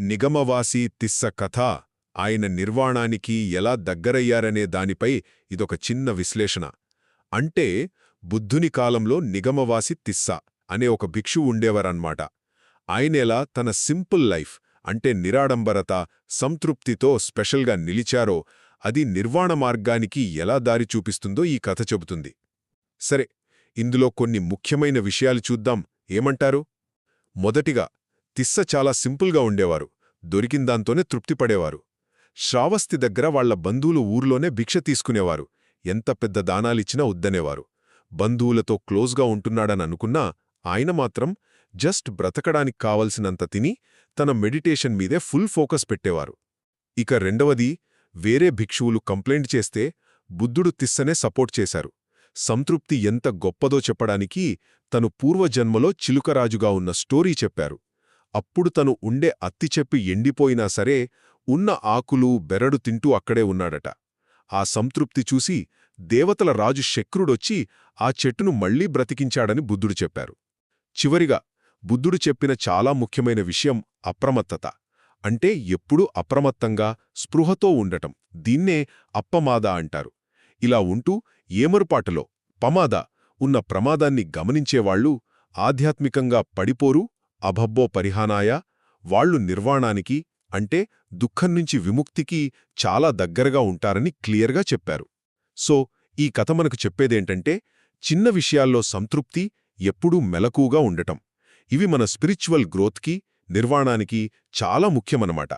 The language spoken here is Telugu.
నిగమవాసి తిస్స కథ ఆయన నిర్వాణానికి ఎలా దగ్గరయ్యారనే దానిపై ఇదొక చిన్న విశ్లేషణ. అంటే బుద్ధుని కాలంలో నిగమవాసి తిస్స అనే ఒక భిక్షు ఉండేవారన్మాట. ఆయనేలా తన సింపుల్ లైఫ్ అంటే నిరాడంబరత సంతృప్తితో స్పెషల్గా నిలిచారో అది నిర్వాణ మార్గానికి ఎలా దారి చూపిస్తుందో ఈ కథ చెబుతుంది. సరే ఇందులో కొన్ని ముఖ్యమైన విషయాలు చూద్దాం. ఏమంటారు? మొదటిగా తిస్స చాలా సింపుల్గా ఉండేవారు. దొరికిందాంతోనే తృప్తిపడేవారు. శ్రావస్తి దగ్గర వాళ్ళ బంధువులు ఊర్లోనే భిక్ష తీసుకునేవారు. ఎంత పెద్ద దానాలిచ్చినా వద్దనేవారు. బంధువులతో క్లోజ్గా ఉంటున్నాడననుకున్నా ఆయన మాత్రం జస్ట్ బ్రతకడానికి కావలసినంత తిని తన మెడిటేషన్ మీదే ఫుల్ ఫోకస్ పెట్టేవారు. ఇక రెండవది వేరే భిక్షువులు కంప్లైంట్ చేస్తే బుద్ధుడు తిస్సనే సపోర్ట్ చేశారు. సంతృప్తి ఎంత గొప్పదో చెప్పడానికి తను పూర్వజన్మలో చిలుకరాజుగా ఉన్న స్టోరీ చెప్పారు. అప్పుడు తను ఉండే అత్తి చెప్పి ఎండిపోయినా సరే ఉన్న ఆకులు బెరడు తింటూ అక్కడే ఉన్నాడట. ఆ సంతృప్తి చూసి దేవతల రాజు శక్రుడొచ్చి ఆ చెట్టును మళ్ళీ బ్రతికించాడని బుద్ధుడు చెప్పారు. చివరిగా బుద్ధుడు చెప్పిన చాలా ముఖ్యమైన విషయం అప్రమత్తత. అంటే ఎప్పుడూ అప్రమత్తంగా స్పృహతో ఉండటం. దీన్నే అప్పమాద అంటారు. ఇలా ఉంటూ ఏమరుపాటులో పమాద ఉన్న ప్రమాదాన్ని గమనించేవాళ్ళు ఆధ్యాత్మికంగా పడిపోరు అభబ్బో పరిహానాయ వాళ్ళు నిర్వాణానికి అంటే దుఃఖం నుంచి విముక్తికి చాలా దగ్గరగా ఉంటారని క్లియర్గా చెప్పారు. సో ఈ కథ మనకు చెప్పేదేంటంటే చిన్న విషయాల్లో సంతృప్తి ఎప్పుడూ మెలకుగా ఉండటం. ఇవి మన స్పిరిచువల్ గ్రోత్కి నిర్వాణానికి చాలా ముఖ్యమన్నమాట.